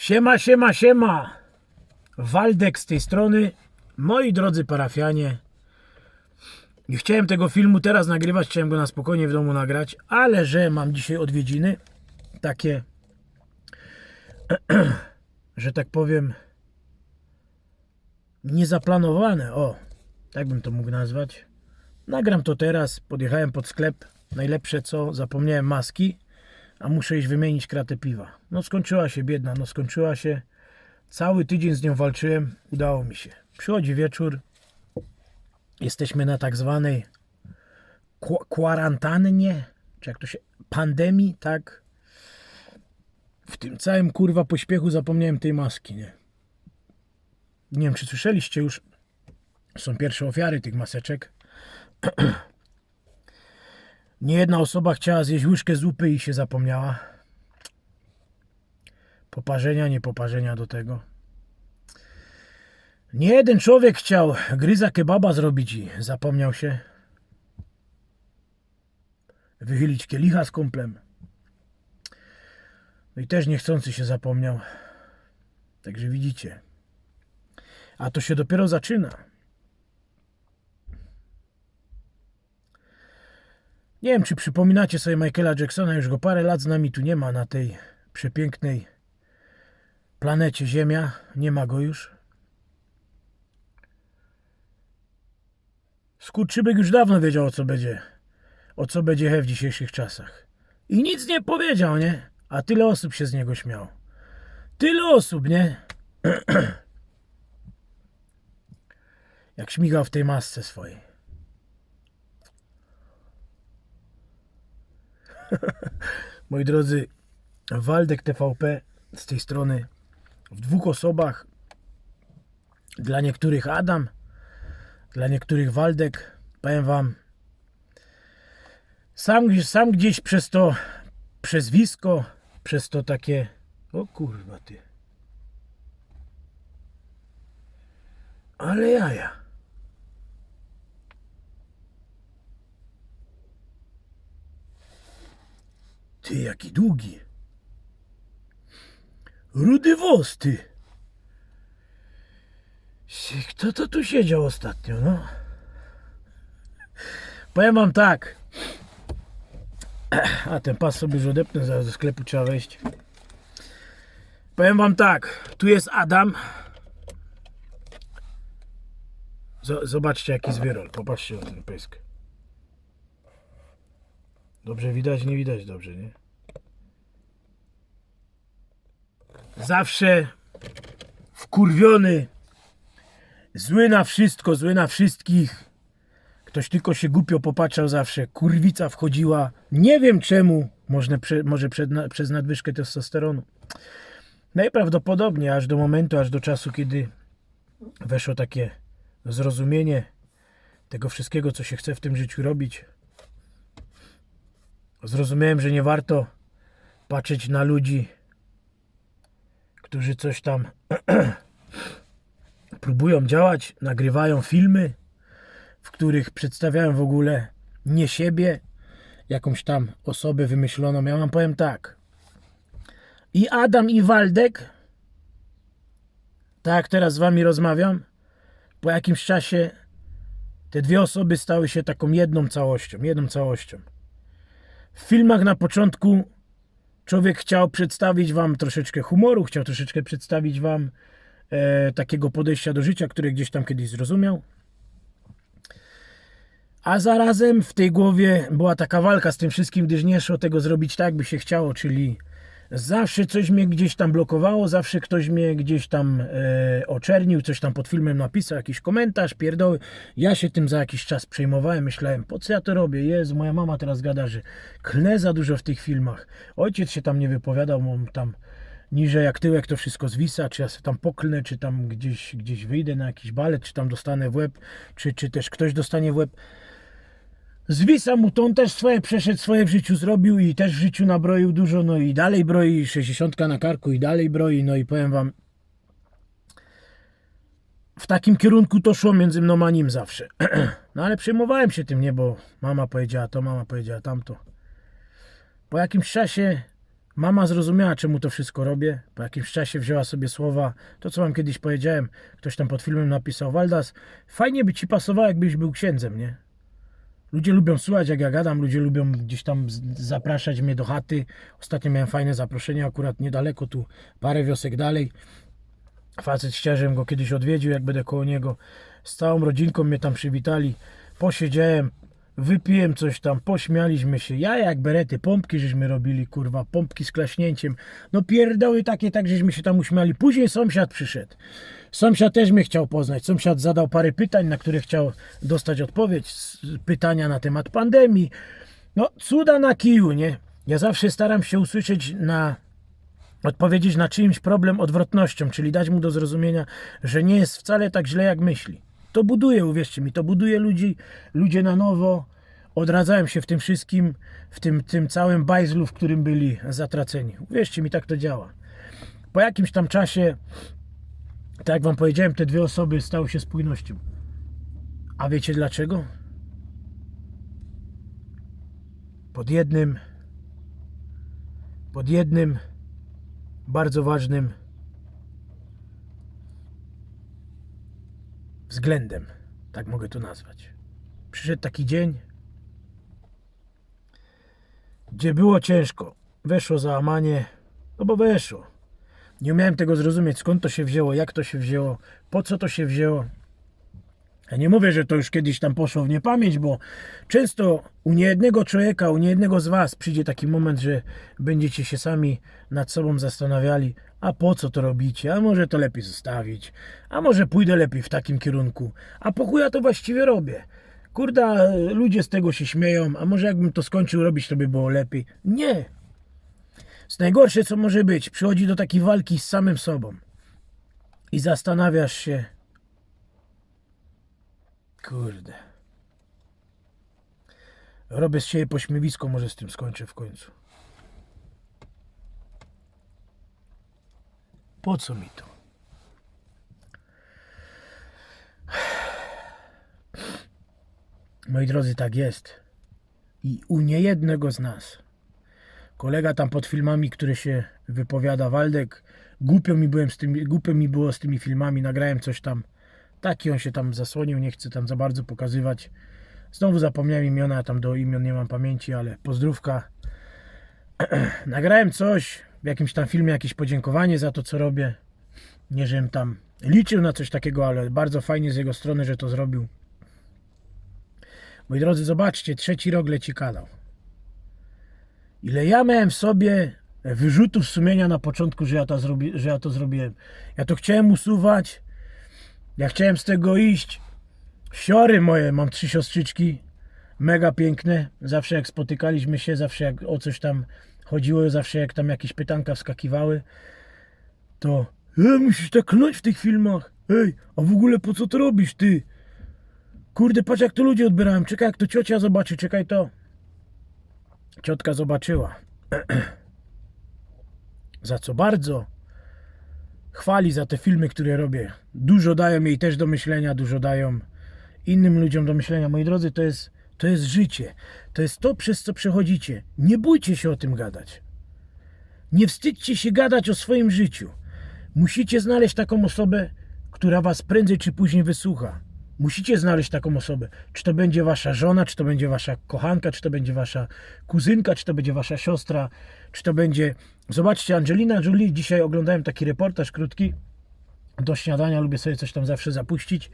Siema, siema, siema. Waldek z tej strony. Moi drodzy parafianie. Nie chciałem tego filmu teraz nagrywać, chciałem go na spokojnie w domu nagrać, ale że mam dzisiaj odwiedziny, takie, że tak powiem, niezaplanowane, o, tak bym to mógł nazwać. Nagram to teraz, podjechałem pod sklep, najlepsze co, zapomniałem maski, a muszę iść wymienić kratę piwa. No skończyła się biedna, no skończyła się. Cały tydzień z nią walczyłem, udało mi się. Przychodzi wieczór, jesteśmy na tak zwanej kwa- kwarantannie, czy jak to się, pandemii, tak? W tym całym kurwa pośpiechu zapomniałem tej maski, nie? Nie wiem, czy słyszeliście już, są pierwsze ofiary tych maseczek. Nie jedna osoba chciała zjeść łyżkę zupy i się zapomniała. Poparzenia, nie poparzenia do tego. Nie jeden człowiek chciał gryza kebaba zrobić i zapomniał się. Wychylić kielicha z kumplem. No i też niechcący się zapomniał. Także widzicie. A to się dopiero zaczyna. Nie wiem, czy przypominacie sobie Michaela Jacksona, już go parę lat z nami tu nie ma na tej przepięknej planecie Ziemia. Nie ma go już. Skurczybyk już dawno wiedział, o co będzie, o co będzie he w dzisiejszych czasach. I nic nie powiedział, nie? A tyle osób się z niego śmiało. Tyle osób, nie? Jak śmigał w tej masce swojej. Moi drodzy, Waldek TVP z tej strony w dwóch osobach. Dla niektórych Adam, dla niektórych Waldek. Powiem wam, sam, sam gdzieś przez to przezwisko, przez to takie. O kurwa ty. Ale jaja. Ty, jaki długi. Rudy włos, ty. Kto to tu siedział ostatnio, no? Powiem wam tak. A ten pas sobie już odepnę, zaraz do sklepu trzeba wejść. Powiem wam tak. Tu jest Adam. Zobaczcie jaki zwyrol. Popatrzcie na ten pysk. Dobrze widać, nie widać dobrze, nie? Zawsze wkurwiony, zły na wszystko, zły na wszystkich. Ktoś tylko się głupio popatrzał zawsze. Kurwica wchodziła. Nie wiem czemu. Może, prze, może przed, na, przez nadwyżkę testosteronu. Najprawdopodobniej aż do momentu, aż do czasu, kiedy weszło takie zrozumienie tego wszystkiego, co się chce w tym życiu robić. Zrozumiałem, że nie warto patrzeć na ludzi, którzy coś tam próbują działać, nagrywają filmy, w których przedstawiają w ogóle nie siebie, jakąś tam osobę wymyśloną. Ja wam powiem tak. I Adam i Waldek, tak teraz z wami rozmawiam, po jakimś czasie te dwie osoby stały się taką jedną całością, jedną całością. W filmach na początku człowiek chciał przedstawić wam troszeczkę humoru, chciał troszeczkę przedstawić wam e, takiego podejścia do życia, które gdzieś tam kiedyś zrozumiał. A zarazem w tej głowie była taka walka z tym wszystkim, gdyż nie szło tego zrobić tak, by się chciało, czyli zawsze coś mnie gdzieś tam blokowało, zawsze ktoś mnie gdzieś tam e, oczernił, coś tam pod filmem napisał, jakiś komentarz, pierdoły. Ja się tym za jakiś czas przejmowałem, myślałem, po co ja to robię? Jezu, moja mama teraz gada, że klnę za dużo w tych filmach. Ojciec się tam nie wypowiadał, mam tam niżej jak tyłek to wszystko zwisa, czy ja sobie tam poklnę, czy tam gdzieś, gdzieś wyjdę na jakiś balet, czy tam dostanę w łeb, czy, czy też ktoś dostanie w łeb. Zwisa mu to, on też swoje przeszedł, swoje w życiu zrobił i też w życiu nabroił dużo, no i dalej broi, 60 na karku i dalej broi, no i powiem wam, w takim kierunku to szło między mną a nim zawsze. No ale przejmowałem się tym, nie, bo mama powiedziała to, mama powiedziała tamto. Po jakimś czasie Mama zrozumiała, czemu to wszystko robię. Po jakimś czasie wzięła sobie słowa, to co wam kiedyś powiedziałem, ktoś tam pod filmem napisał, Waldas, fajnie by ci pasowało, jakbyś był księdzem, nie? Ludzie lubią słuchać, jak ja gadam, ludzie lubią gdzieś tam zapraszać mnie do chaty. Ostatnio miałem fajne zaproszenie, akurat niedaleko, tu parę wiosek dalej. Facet żebym go kiedyś odwiedził, jak będę koło niego. Z całą rodzinką mnie tam przywitali. Posiedziałem, wypiłem coś tam, pośmialiśmy się. Ja jak berety, pompki żeśmy robili, kurwa, pompki z klaśnięciem. No pierdoły takie, tak żeśmy się tam uśmiali. Później sąsiad przyszedł. Sąsiad też mnie chciał poznać. Sąsiad zadał parę pytań, na które chciał dostać odpowiedź. Pytania na temat pandemii. No, cuda na kiju, nie? Ja zawsze staram się usłyszeć na odpowiedzieć na czyimś problem odwrotnością, czyli dać mu do zrozumienia, że nie jest wcale tak źle, jak myśli. To buduje, uwierzcie mi, to buduje ludzi, ludzie na nowo odradzają się w tym wszystkim, w tym, tym całym bajzlu, w którym byli zatraceni. Uwierzcie mi, tak to działa. Po jakimś tam czasie, tak jak wam powiedziałem, te dwie osoby stały się spójnością. A wiecie dlaczego? Pod jednym, pod jednym bardzo ważnym względem, tak mogę to nazwać. Przyszedł taki dzień, gdzie było ciężko. Weszło załamanie, no bo weszło. Nie umiałem tego zrozumieć, skąd to się wzięło, jak to się wzięło, po co to się wzięło. Ja nie mówię, że to już kiedyś tam poszło w niepamięć, bo często u niejednego człowieka, u niejednego z Was przyjdzie taki moment, że będziecie się sami nad sobą zastanawiali, a po co to robicie, a może to lepiej zostawić, a może pójdę lepiej w takim kierunku, a po chuja to właściwie robię. Kurda, ludzie z tego się śmieją, a może jakbym to skończył robić, to by było lepiej. Nie. Z najgorsze, co może być, przychodzi do takiej walki z samym sobą i zastanawiasz się, Kurde. Robię z siebie pośmiewisko, może z tym skończę w końcu. Po co mi to? Moi drodzy, tak jest. I u niejednego z nas. Kolega tam pod filmami, który się wypowiada, Waldek, głupio mi, byłem z tymi, głupio mi było z tymi filmami, nagrałem coś tam. Taki on się tam zasłonił, nie chcę tam za bardzo pokazywać. Znowu zapomniałem imiona, tam do imion nie mam pamięci, ale pozdrówka. Nagrałem coś, w jakimś tam filmie jakieś podziękowanie za to, co robię. Nie, żebym tam liczył na coś takiego, ale bardzo fajnie z jego strony, że to zrobił. Moi drodzy, zobaczcie, trzeci rok leci kanał. Ile ja miałem w sobie wyrzutów sumienia na początku, że ja to, zrobi, że ja to zrobiłem. Ja to chciałem usuwać, ja chciałem z tego iść. Siory moje, mam trzy siostrzyczki, mega piękne. Zawsze jak spotykaliśmy się, zawsze jak o coś tam chodziło, zawsze jak tam jakieś pytanka wskakiwały, to e, musisz tak kląć w tych filmach. Ej, a w ogóle po co to robisz, ty? Kurde, patrz jak to ludzie odbierałem. Czekaj, jak to ciocia zobaczy, czekaj to. Ciotka zobaczyła. Za co bardzo chwali za te filmy, które robię. Dużo dają jej też do myślenia, dużo dają innym ludziom do myślenia. Moi drodzy, to jest, to jest życie. To jest to, przez co przechodzicie. Nie bójcie się o tym gadać. Nie wstydźcie się gadać o swoim życiu. Musicie znaleźć taką osobę, która was prędzej czy później wysłucha. Musicie znaleźć taką osobę. Czy to będzie wasza żona, czy to będzie wasza kochanka, czy to będzie wasza kuzynka, czy to będzie wasza siostra, czy to będzie. Zobaczcie, Angelina Jolie. Dzisiaj oglądałem taki reportaż krótki. Do śniadania lubię sobie coś tam zawsze zapuścić.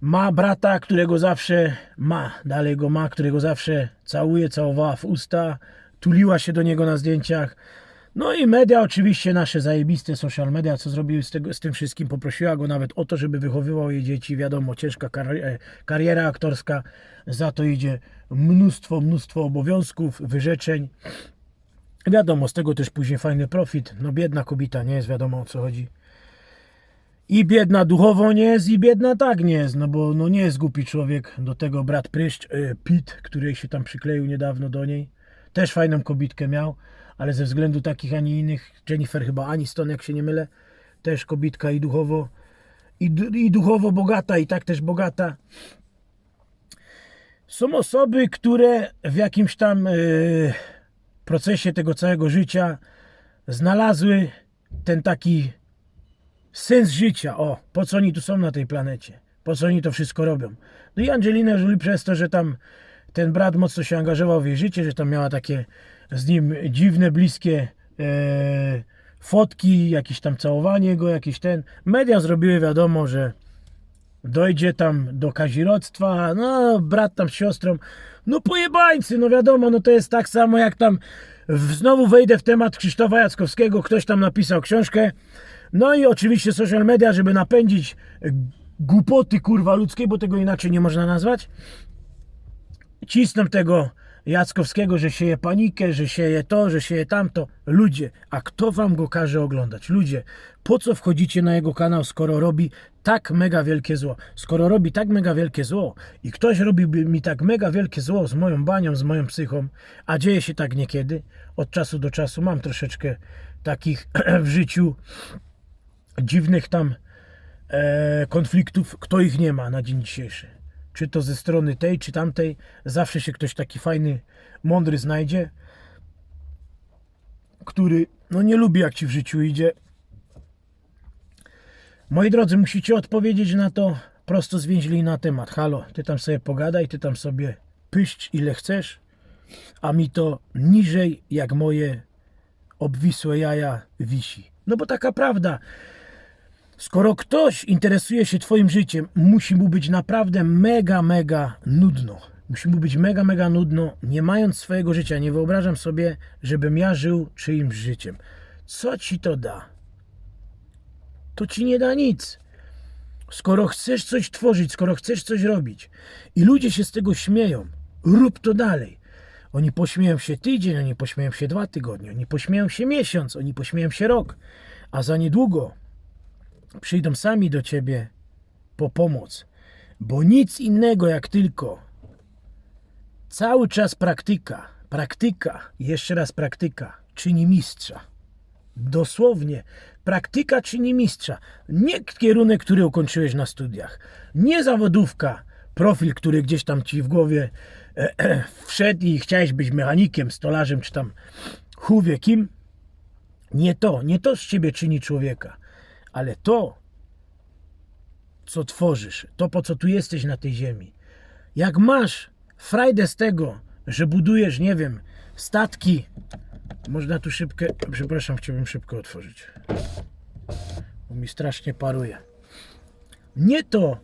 Ma brata, którego zawsze ma, dalej go ma, którego zawsze całuje, całowała w usta, tuliła się do niego na zdjęciach. No i media, oczywiście nasze zajebiste social media, co zrobiły z, tego, z tym wszystkim, poprosiła go nawet o to, żeby wychowywał jej dzieci. Wiadomo, ciężka kar- e, kariera aktorska, za to idzie mnóstwo, mnóstwo obowiązków, wyrzeczeń. Wiadomo, z tego też później fajny profit. No biedna kobieta, nie jest wiadomo o co chodzi. I biedna duchowo nie jest, i biedna tak nie jest, no bo no nie jest głupi człowiek. Do tego brat Pryszcz, e, Pit, który się tam przykleił niedawno do niej. Też fajną kobitkę miał, ale ze względu takich, a nie innych, Jennifer chyba Aniston, jak się nie mylę, też kobitka i duchowo, i, i duchowo bogata, i tak też bogata. Są osoby, które w jakimś tam e, procesie tego całego życia znalazły ten taki sens życia. O, po co oni tu są na tej planecie? Po co oni to wszystko robią? No i Angelina Jolie przez to, że tam ten brat mocno się angażował w jej życie, że tam miała takie z nim dziwne, bliskie e, fotki, jakieś tam całowanie go, jakieś ten. Media zrobiły wiadomo, że dojdzie tam do kazirodztwa, no brat tam z siostrą, no pojebańcy, no wiadomo, no to jest tak samo jak tam, w, znowu wejdę w temat Krzysztofa Jackowskiego, ktoś tam napisał książkę, no i oczywiście social media, żeby napędzić głupoty kurwa ludzkie, bo tego inaczej nie można nazwać, cisną tego Jackowskiego, że sieje panikę, że sieje to, że sieje tamto. Ludzie, a kto wam go każe oglądać? Ludzie, po co wchodzicie na jego kanał, skoro robi tak mega wielkie zło? Skoro robi tak mega wielkie zło i ktoś robiłby mi tak mega wielkie zło z moją banią, z moją psychą, a dzieje się tak niekiedy, od czasu do czasu mam troszeczkę takich w życiu dziwnych tam e, konfliktów, kto ich nie ma na dzień dzisiejszy. Czy to ze strony tej, czy tamtej, zawsze się ktoś taki fajny, mądry znajdzie, który no nie lubi jak ci w życiu idzie. Moi drodzy, musicie odpowiedzieć na to prosto zwięźli na temat. Halo, ty tam sobie pogadaj, ty tam sobie pyść ile chcesz, a mi to niżej jak moje obwisłe jaja wisi. No bo taka prawda. Skoro ktoś interesuje się Twoim życiem, musi mu być naprawdę mega, mega nudno. Musi mu być mega, mega nudno, nie mając swojego życia. Nie wyobrażam sobie, żebym ja żył czyimś życiem. Co ci to da? To ci nie da nic. Skoro chcesz coś tworzyć, skoro chcesz coś robić i ludzie się z tego śmieją, rób to dalej. Oni pośmieją się tydzień, oni pośmieją się dwa tygodnie, oni pośmieją się miesiąc, oni pośmieją się rok, a za niedługo przyjdą sami do ciebie po pomoc, bo nic innego jak tylko cały czas praktyka, praktyka, jeszcze raz praktyka czyni mistrza. Dosłownie, praktyka czyni mistrza. Nie kierunek, który ukończyłeś na studiach, nie zawodówka, profil, który gdzieś tam ci w głowie e, e, wszedł i chciałeś być mechanikiem, stolarzem czy tam chuwie kim. Nie to, nie to z ciebie czyni człowieka ale to, co tworzysz, to po co tu jesteś na tej ziemi, jak masz frajdę z tego, że budujesz, nie wiem, statki, można tu szybkę, przepraszam, chciałbym szybko otworzyć, bo mi strasznie paruje. Nie to,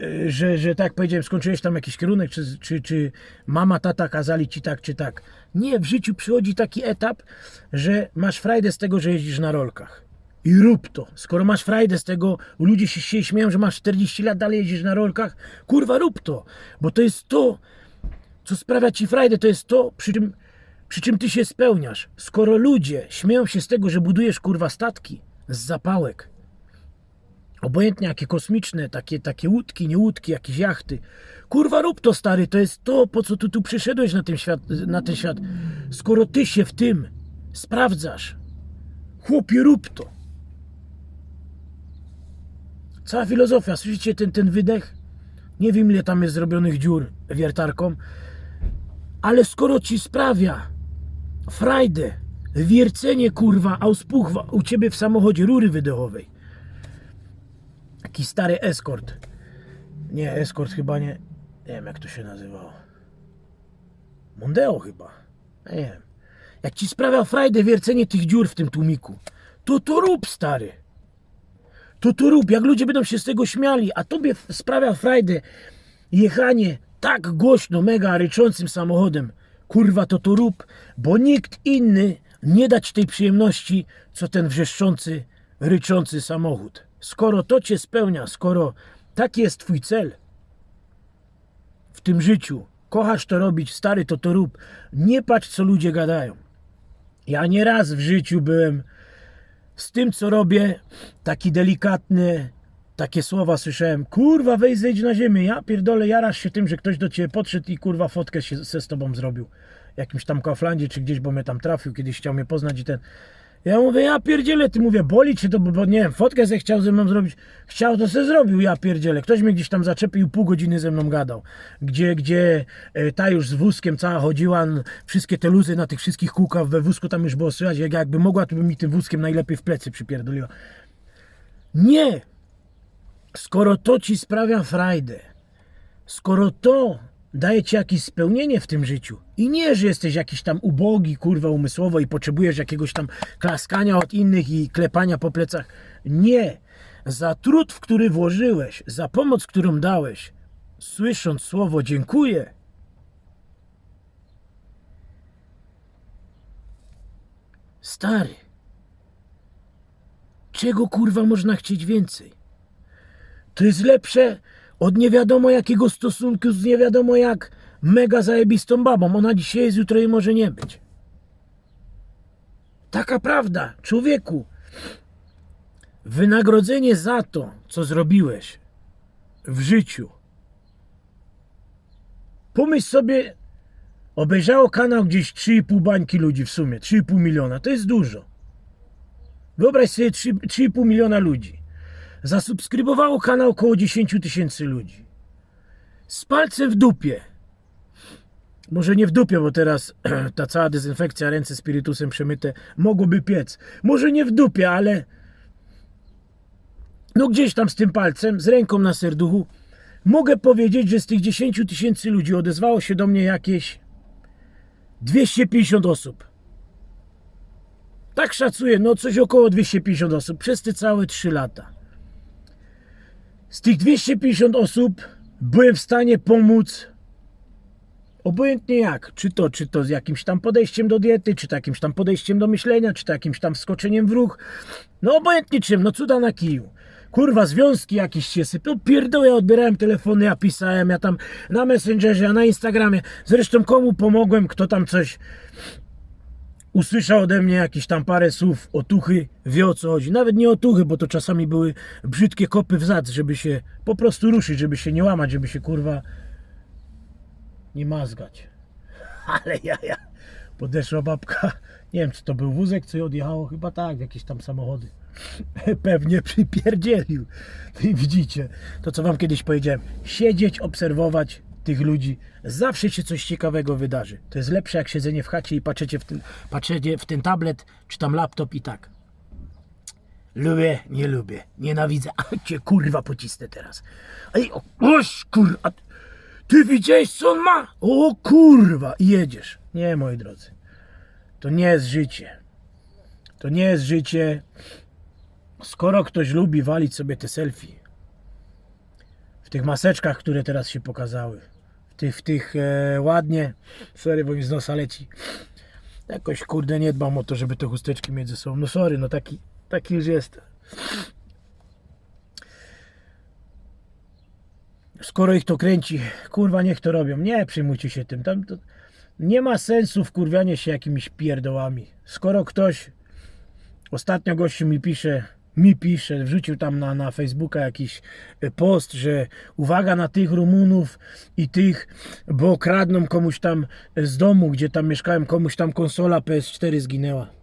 y, że, że tak powiedziałem, skończyłeś tam jakiś kierunek, czy, czy, czy mama, tata kazali ci tak, czy tak. Nie, w życiu przychodzi taki etap, że masz frajdę z tego, że jeździsz na rolkach. I rób to. Skoro masz frajdę z tego, ludzie się, się śmieją, że masz 40 lat, dalej jeździsz na rolkach. Kurwa, rób to. Bo to jest to, co sprawia ci frajdę, to jest to, przy czym, przy czym ty się spełniasz. Skoro ludzie śmieją się z tego, że budujesz kurwa statki z zapałek, obojętnie jakie kosmiczne, takie, takie łódki, nie łódki, jakieś jachty. Kurwa, rób to stary, to jest to, po co ty tu przyszedłeś na ten świat. Na ten świat. Skoro ty się w tym sprawdzasz, chłopie, rób to. Cała filozofia, słyszycie ten, ten wydech? Nie wiem ile tam jest zrobionych dziur wiertarką, ale skoro ci sprawia frajdę, wiercenie kurwa, auspuchwa u ciebie w samochodzie rury wydechowej, taki stary eskort, nie, eskort chyba nie, nie wiem jak to się nazywało, Mondeo chyba, nie wiem, jak ci sprawia frajdę wiercenie tych dziur w tym tłumiku, to to rób stary to to rób, jak ludzie będą się z tego śmiali, a tobie sprawia frajdę jechanie tak głośno, mega ryczącym samochodem, kurwa to to rób, bo nikt inny nie da ci tej przyjemności, co ten wrzeszczący, ryczący samochód. Skoro to cię spełnia, skoro taki jest twój cel w tym życiu, kochasz to robić, stary to to rób, nie patrz co ludzie gadają. Ja nieraz w życiu byłem z tym, co robię, taki delikatny, takie słowa słyszałem, kurwa, wejdź, zejdź na ziemię, ja pierdolę, jarasz się tym, że ktoś do ciebie podszedł i kurwa fotkę się, se z tobą zrobił. Jakimś tam Kauflandzie czy gdzieś, bo mnie tam trafił, kiedyś chciał mnie poznać i ten... Ja mówię, ja pierdzielę, ty mówię, boli cię to, bo, nie wiem, fotkę se chciał ze mną zrobić. Chciał, to se zrobił, ja pierdzielę. Ktoś mnie gdzieś tam zaczepił, pół godziny ze mną gadał. Gdzie, gdzie e, ta już z wózkiem cała chodziła, wszystkie te luzy na tych wszystkich kółkach we wózku tam już było słychać, jak jakby mogła, to by mi tym wózkiem najlepiej w plecy przypierdoliła. Nie! Skoro to ci sprawia frajdę, skoro to daje ci jakieś spełnienie w tym życiu i nie, że jesteś jakiś tam ubogi, kurwa, umysłowo i potrzebujesz jakiegoś tam klaskania od innych i klepania po plecach. Nie. Za trud, w który włożyłeś, za pomoc, którą dałeś, słysząc słowo dziękuję, stary, czego kurwa można chcieć więcej? To jest lepsze od nie wiadomo jakiego stosunku z nie wiadomo jak mega zajebistą babą. Ona dzisiaj jest, jutro jej może nie być. Taka prawda, człowieku. Wynagrodzenie za to, co zrobiłeś w życiu. Pomyśl sobie, obejrzało kanał gdzieś 3,5 bańki ludzi w sumie, 3,5 miliona. To jest dużo. Wyobraź sobie 3 3,5 miliona ludzi. Zasubskrybowało kanał około 10 tysięcy ludzi. Z palcem w dupie. Może nie w dupie, bo teraz ta cała dezynfekcja, ręce spirytusem przemyte, mogłoby piec. Może nie w dupie, ale no gdzieś tam z tym palcem, z ręką na serduchu, mogę powiedzieć, że z tych 10 tysięcy ludzi odezwało się do mnie jakieś 250 osób. Tak szacuję, no coś około 250 osób przez te całe 3 lata. Z tych 250 osób byłem w stanie pomóc obojętnie jak. Czy to, czy to z jakimś tam podejściem do diety, czy to jakimś tam podejściem do myślenia, czy to jakimś tam wskoczeniem w ruch. No obojętnie czym, no cuda na kiju. Kurwa, związki jakieś się sypią. Pierdolę, ja odbierałem telefony, ja pisałem, ja tam na Messengerze, ja na Instagramie. Zresztą komu pomogłem, kto tam coś usłyszał ode mnie jakieś tam parę słów otuchy, wie o co chodzi. Nawet nie otuchy, bo to czasami były brzydkie kopy w zad, żeby się po prostu ruszyć, żeby się nie łamać, żeby się kurwa nie mazgać. Ale ja, ja. Podeszła babka, nie wiem czy to był wózek, co odjechało, chyba tak, jakieś tam samochody. Pewnie przypierdzielił. I widzicie, to co wam kiedyś powiedziałem, siedzieć, obserwować tych ludzi, zawsze się coś ciekawego wydarzy. To jest lepsze jak siedzenie w chacie i patrzycie w ten, patrzycie w ten tablet, czy tam laptop i tak. Lubię, nie lubię, nienawidzę. A cię kurwa pocisnę teraz. Ej, o, oś kurwa. Ty widziałeś co on ma? O kurwa, i jedziesz. Nie, moi drodzy. To nie jest życie. To nie jest życie. Skoro ktoś lubi walić sobie te selfie w tych maseczkach, które teraz się pokazały, tych, tych e, ładnie, sorry, bo mi z nosa leci, jakoś kurde nie dbam o to, żeby te chusteczki mieć ze sobą. No sorry, no taki, taki już jest. Skoro ich to kręci, kurwa niech to robią. Nie przejmujcie się tym. Tam to nie ma sensu wkurwianie się jakimiś pierdołami. Skoro ktoś Ostatnio gościu mi pisze, mi pisze, wrzucił tam na, na Facebooka jakiś e, post, że uwaga na tych Rumunów i tych, bo kradną komuś tam z domu, gdzie tam mieszkałem, komuś tam konsola PS4 zginęła.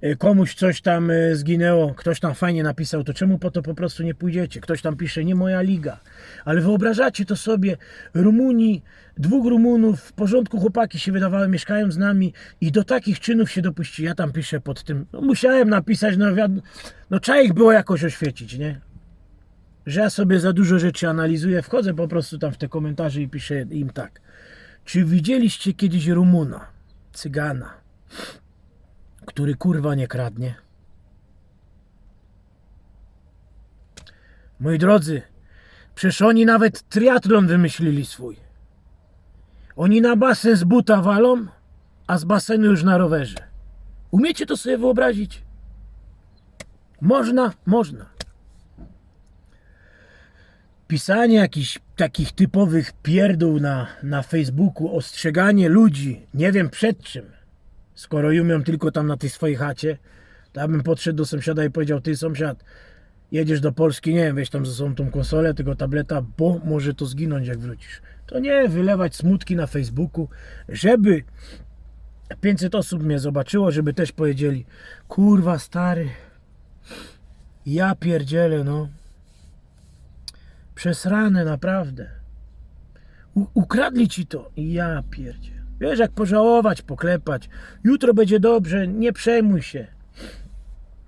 E, Komuś coś tam e, zginęło, ktoś tam fajnie napisał, to czemu po to po prostu nie pójdziecie? Ktoś tam pisze, nie moja liga. Ale wyobrażacie to sobie, Rumuni, dwóch Rumunów, w porządku chłopaki się wydawały, mieszkają z nami i do takich czynów się dopuści. Ja tam piszę pod tym, no musiałem napisać, no wiadomo, no trzeba ich było jakoś oświecić, nie? Że ja sobie za dużo rzeczy analizuję, wchodzę po prostu tam w te komentarze i piszę im tak. Czy widzieliście kiedyś Rumuna, Cygana, który kurwa nie kradnie? Moi drodzy, przecież oni nawet triatlon wymyślili swój. Oni na basen z buta walą, a z basenu już na rowerze. Umiecie to sobie wyobrazić? Można, można. Pisanie jakichś takich typowych pierdół na, na Facebooku, ostrzeganie ludzi, nie wiem przed czym, skoro umią tylko tam na tej swojej chacie, to ja bym podszedł do sąsiada i powiedział, ty sąsiad, jedziesz do Polski, nie wiem, weź tam ze sobą tą konsolę, tego tableta, bo może to zginąć jak wrócisz. To nie wylewać smutki na Facebooku, żeby 500 osób mnie zobaczyło, żeby też powiedzieli, kurwa stary, ja pierdzielę, no. Przesrane, naprawdę. U- ukradli ci to. Ja pierdzie. Wiesz, jak pożałować, poklepać. Jutro będzie dobrze, nie przejmuj się.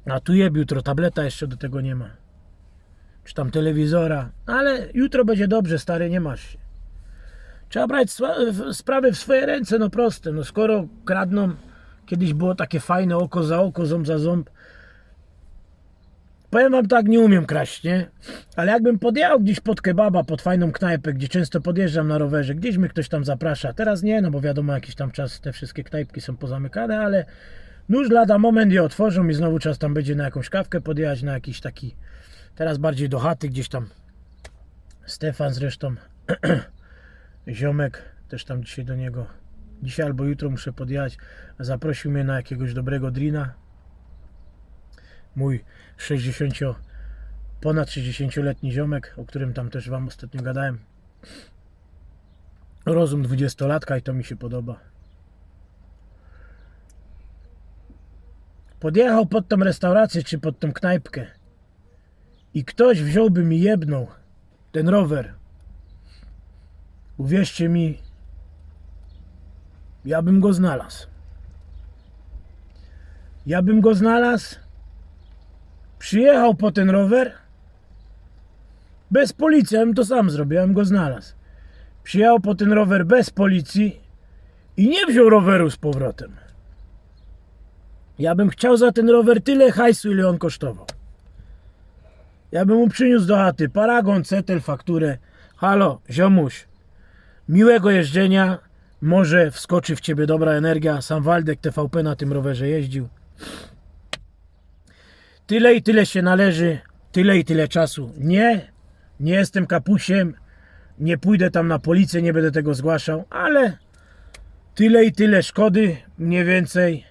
A tu jeb jutro, tableta jeszcze do tego nie ma. Czy tam telewizora. Ale jutro będzie dobrze, stary, nie masz się. Trzeba brać sprawy w swoje ręce, no proste. No skoro kradną, kiedyś było takie fajne oko za oko, ząb za ząb. Powiem wam tak, nie umiem kraść, nie? Ale jakbym podjechał gdzieś pod kebaba, pod fajną knajpę, gdzie często podjeżdżam na rowerze, gdzieś mnie ktoś tam zaprasza. Teraz nie, no bo wiadomo, jakiś tam czas te wszystkie knajpki są pozamykane, ale nóż lada moment je otworzą i znowu czas tam będzie na jakąś kawkę podjechać, na jakiś taki, teraz bardziej do chaty gdzieś tam. Stefan zresztą, ziomek, też tam dzisiaj do niego, dzisiaj albo jutro muszę podjechać, zaprosił mnie na jakiegoś dobrego drina. Mój 60 ponad 60-letni ziomek, o którym tam też Wam ostatnio gadałem. Rozum 20-latka i to mi się podoba. Podjechał pod tą restaurację czy pod tą knajpkę i ktoś wziąłby mi jebnął ten rower. Uwierzcie mi, ja bym go znalazł. Ja bym go znalazł Przyjechał po ten rower. Bez policji, ja bym to sam zrobił, ja bym go znalazł. Przyjechał po ten rower bez policji i nie wziął roweru z powrotem. Ja bym chciał za ten rower tyle hajsu, ile on kosztował. Ja bym mu przyniósł do chaty paragon, cetel, fakturę. Halo, ziomuś, miłego jeżdżenia. Może wskoczy w ciebie dobra energia. Sam Waldek TVP na tym rowerze jeździł. Tyle i tyle się należy, tyle i tyle czasu. Nie, nie jestem kapusiem, nie pójdę tam na policję, nie będę tego zgłaszał, ale tyle i tyle szkody, mniej więcej,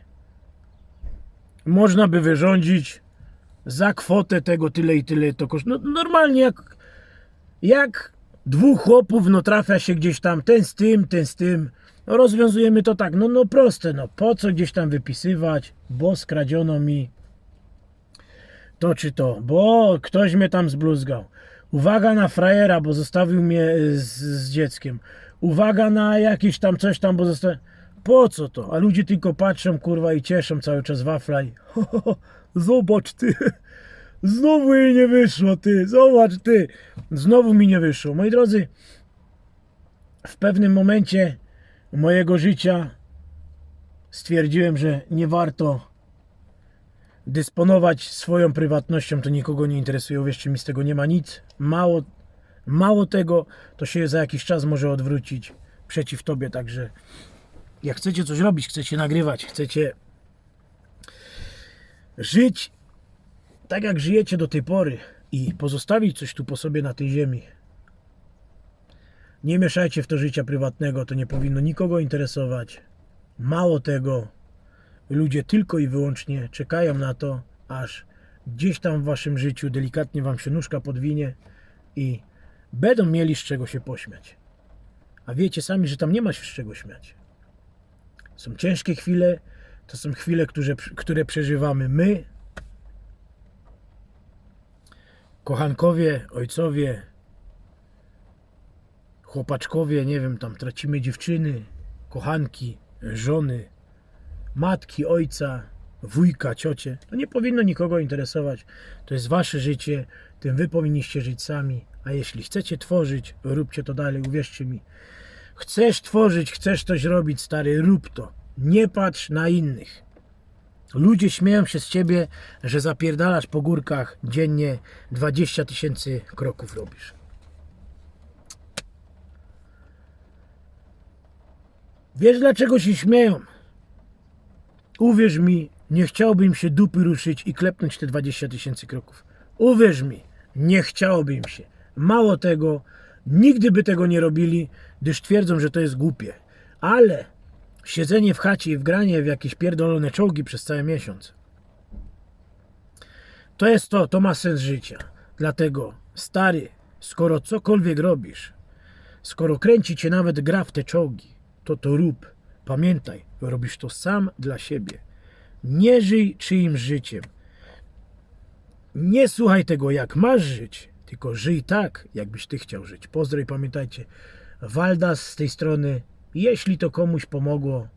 można by wyrządzić za kwotę tego tyle i tyle to koszt. No, normalnie jak, jak dwóch chłopów, no trafia się gdzieś tam, ten z tym, ten z tym, no rozwiązujemy to tak, no, no proste, no po co gdzieś tam wypisywać, bo skradziono mi to czy to, bo ktoś mnie tam zbluzgał. Uwaga na frajera, bo zostawił mnie y, z, z dzieckiem. Uwaga na jakieś tam coś tam, bo zostawił... Po co to? A ludzie tylko patrzą, kurwa, i cieszą cały czas waflaj. Zobacz ty. Znowu jej nie wyszło, ty. Zobacz ty. Znowu mi nie wyszło. Moi drodzy, w pewnym momencie mojego życia stwierdziłem, że nie warto dysponować swoją prywatnością, to nikogo nie interesuje. Uwierzcie mi, z tego nie ma nic. Mało, mało tego, to się za jakiś czas może odwrócić przeciw tobie. Także jak chcecie coś robić, chcecie nagrywać, chcecie żyć tak jak żyjecie do tej pory i pozostawić coś tu po sobie na tej ziemi. Nie mieszajcie w to życia prywatnego, to nie powinno nikogo interesować. Mało tego, ludzie tylko i wyłącznie czekają na to, aż gdzieś tam w waszym życiu delikatnie wam się nóżka podwinie i będą mieli z czego się pośmiać. A wiecie sami, że tam nie ma się z czego śmiać. Są ciężkie chwile, to są chwile, które, które przeżywamy my, kochankowie, ojcowie, chłopaczkowie, nie wiem, tam tracimy dziewczyny, kochanki, żony, matki, ojca, wujka, ciocie. To nie powinno nikogo interesować. To jest wasze życie, tym wy powinniście żyć sami. A jeśli chcecie tworzyć, róbcie to dalej, uwierzcie mi. Chcesz tworzyć, chcesz coś robić, stary, rób to. Nie patrz na innych. Ludzie śmieją się z ciebie, że zapierdalasz po górkach dziennie 20 tysięcy kroków robisz. Wiesz dlaczego się śmieją? Uwierz mi, nie chciałbym się dupy ruszyć i klepnąć te 20 tysięcy kroków. Uwierz mi, nie chciałoby im się. Mało tego, nigdy by tego nie robili, gdyż twierdzą, że to jest głupie. Ale siedzenie w chacie i wgranie w jakieś pierdolone czołgi przez cały miesiąc. To jest to, to ma sens życia. Dlatego, stary, skoro cokolwiek robisz, skoro kręci cię nawet gra w te czołgi, to to rób. Pamiętaj, robisz to sam dla siebie. Nie żyj czyimś życiem. Nie słuchaj tego, jak masz żyć, tylko żyj tak, jakbyś ty chciał żyć. Pozdro i pamiętajcie, Waldas z tej strony, jeśli to komuś pomogło,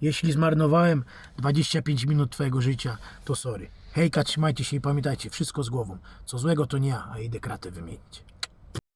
jeśli zmarnowałem 25 minut twojego życia, to sorry. Hejka, trzymajcie się i pamiętajcie, wszystko z głową. Co złego to nie ja, a idę kratę wymienić.